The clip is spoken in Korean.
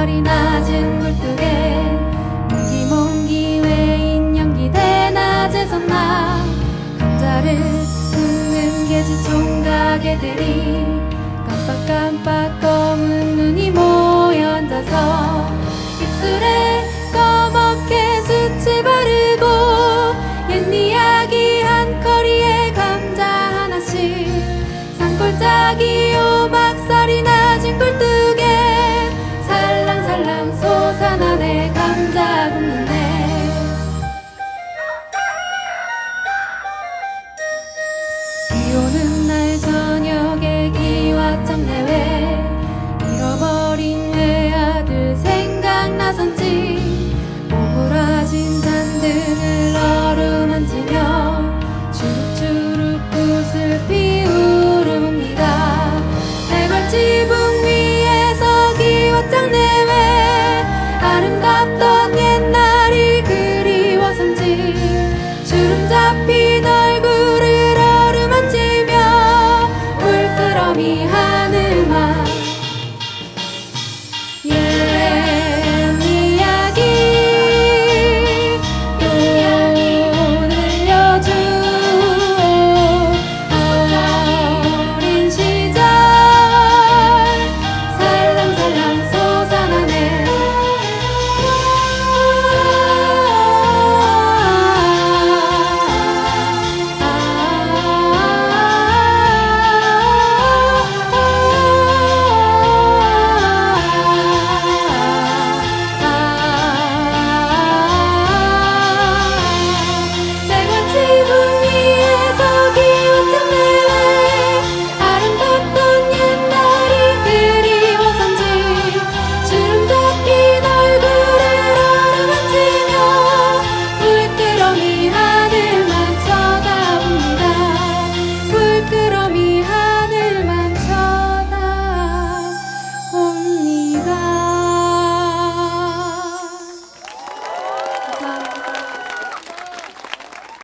별이 낮은 물뚝에 옹기몽기 외인 연기대 낮에선 나 감자를 굽는 계지 총각 애들이 깜빡깜빡 검은 눈이 모여 앉아서 입술에 검게 수치 바르고 옛 이야기 한 커리에 감자 하나씩 산골짜기 오